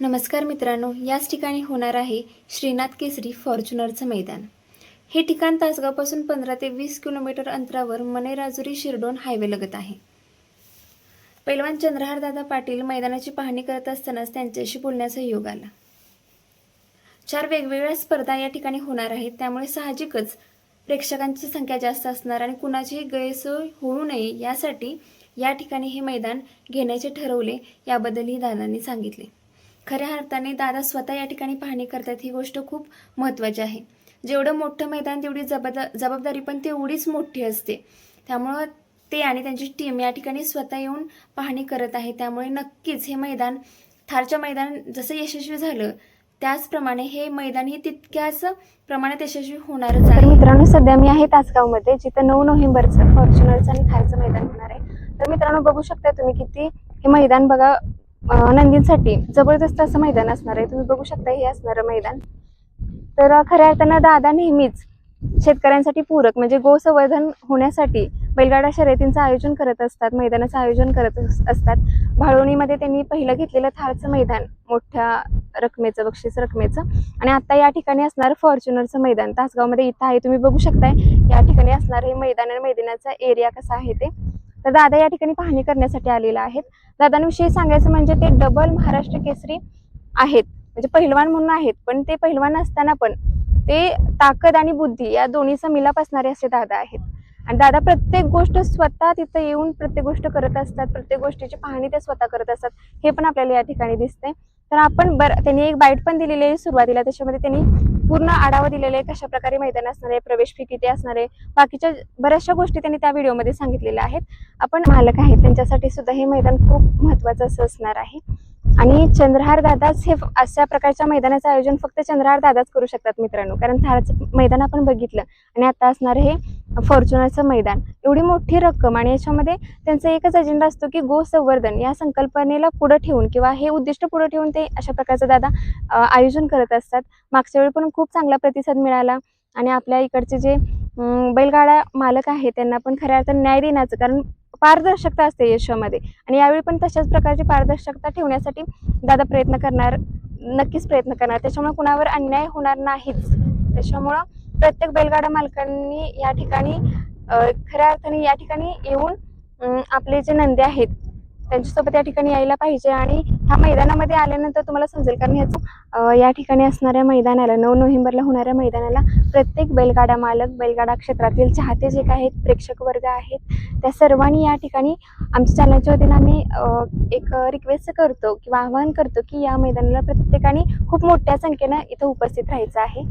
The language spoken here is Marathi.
नमस्कार मित्रांनो याच ठिकाणी होणार आहे श्रीनाथ केसरी फॉर्च्युनरचं मैदान. हे ठिकाण तासगावपासून पंधरा ते वीस किलोमीटर अंतरावर मनेराजुरी शिरडोन हायवे लगत आहे. पैलवान चंद्रहारदादा पाटील मैदानाची पाहणी करत असतानाच त्यांच्याशी बोलण्याचा योग आला. चार वेगवेगळ्या स्पर्धा या ठिकाणी होणार आहेत त्यामुळे साहजिकच प्रेक्षकांची संख्या जास्त असणार आणि कुणाचीही गैरसोय होऊ नये यासाठी या ठिकाणी हे मैदान घेण्याचे ठरवले याबद्दलही दादांनी सांगितले. खऱ्या अर्थाने दादा स्वतः या ठिकाणी पाहणी करतात ही गोष्ट खूप महत्त्वाची आहे. जेवढं मोठं मैदान तेवढी जबाबदा जबाबदारी पण तेवढीच मोठी असते. त्यामुळं ते आणि त्यांची टीम या ठिकाणी स्वतः येऊन पाहणी करत आहे. त्यामुळे नक्कीच हे मैदान थारच्या मैदान जसं यशस्वी झालं त्याचप्रमाणे हे मैदान हे तितक्याच प्रमाणात यशस्वी होणारच आहे. मित्रांनो सध्या मी आहे तासगावमध्ये जिथं नऊ नोव्हेंबरचं फॉर्च्युनरचं आणि थारचं मैदान होणार आहे. तर मित्रांनो बघू शकता तुम्ही किती हे मैदान बघा नंदींसाठी जबरदस्त असं मैदान असणार आहे. तुम्ही बघू शकता हे असणारं मैदान. तर खऱ्या अर्थानं दादा नेहमीच शेतकऱ्यांसाठी पूरक म्हणजे गोसंवर्धन होण्यासाठी बैलगाडा शर्यतींचं आयोजन करत असतात मैदानाचं आयोजन करत अस- असतात. भाळवणीमध्ये त्यांनी पहिलं घेतलेलं थारचं मैदान मोठ्या रकमेचं बक्षीस रकमेचं. आणि आता या ठिकाणी असणार फॉर्च्युनरचं मैदान. तासगावमध्ये इथं आहे तुम्ही बघू शकताय. या ठिकाणी असणार हे मैदान आणि मैदानाचा एरिया कसा आहे ते. तर दादा या ठिकाणी पाहणी करण्यासाठी आलेला आहेत. दादांविषयी सांगायचं म्हणजे ते डबल महाराष्ट्र केसरी आहेत. म्हणजे पहिलवान म्हणून आहेत पण ते पहिलवान असताना पण ते ताकद आणि बुद्धी या दोन्हीचा मिलाप असणारे असे दादा आहेत. आणि दादा प्रत्येक गोष्ट स्वतः तिथं येऊन प्रत्येक गोष्ट करत असतात प्रत्येक गोष्टीची पाहणी ते स्वतः करत असतात हे पण आपल्याला या ठिकाणी दिसते तर आपण बर त्यांनी एक बाईट पण दिलेली आहे सुरुवातीला त्याच्यामध्ये त्यांनी पूर्ण आढावा दिलेला आहे कशा प्रकारे मैदान असणार आहे प्रवेश फी किती असणार आहे बाकीच्या बऱ्याचशा गोष्टी त्यांनी त्या व्हिडिओमध्ये सांगितलेल्या आहेत. आपण मालक आहेत त्यांच्यासाठी सुद्धा हे मैदान खूप महत्त्वाचं असं असणार आहे. आणि चंद्रहार दादाच हे अशा प्रकारच्या मैदानाचं आयोजन फक्त चंद्रहार दादाच करू शकतात मित्रांनो. कारण थाराचं मैदान आपण बघितलं आणि आता असणार हे फॉर्च्युनरचं मैदान. एवढी मोठी रक्कम आणि याच्यामध्ये त्यांचा एकच अजेंडा असतो की गो संवर्धन या संकल्पनेला पुढं ठेवून किंवा हे उद्दिष्ट पुढं ठेवून ते अशा प्रकारचं दादा आयोजन करत असतात. मागच्या वेळी पण खूप चांगला प्रतिसाद मिळाला आणि आपल्या इकडचे जे बैलगाडा मालक आहे त्यांना पण खऱ्या अर्थाने न्याय देण्याचं कारण पारदर्शकता असते यशामध्ये. आणि यावेळी पण तशाच प्रकारची पारदर्शकता ठेवण्यासाठी दादा प्रयत्न करणार नक्कीच प्रयत्न करणार. त्याच्यामुळे कुणावर अन्याय होणार नाहीच. त्याच्यामुळं प्रत्येक बैलगाडा मालकांनी या ठिकाणी खऱ्या अर्थाने या ठिकाणी येऊन आपले जे नंदे आहेत त्यांच्यासोबत या ठिकाणी यायला पाहिजे आणि ह्या मैदानामध्ये आल्यानंतर तुम्हाला समजेल. कारण ह्याचं या ठिकाणी असणाऱ्या मैदानाला नऊ नोव्हेंबरला होणाऱ्या मैदानाला प्रत्येक बैलगाडा मालक बैलगाडा क्षेत्रातील चाहते जे काही आहेत प्रेक्षक वर्ग आहेत त्या सर्वांनी या ठिकाणी आमच्या चॅनलच्या वतीनं आम्ही एक रिक्वेस्ट करतो किंवा आवाहन करतो की या मैदानाला प्रत्येकाने खूप मोठ्या संख्येनं इथं उपस्थित राहायचं आहे.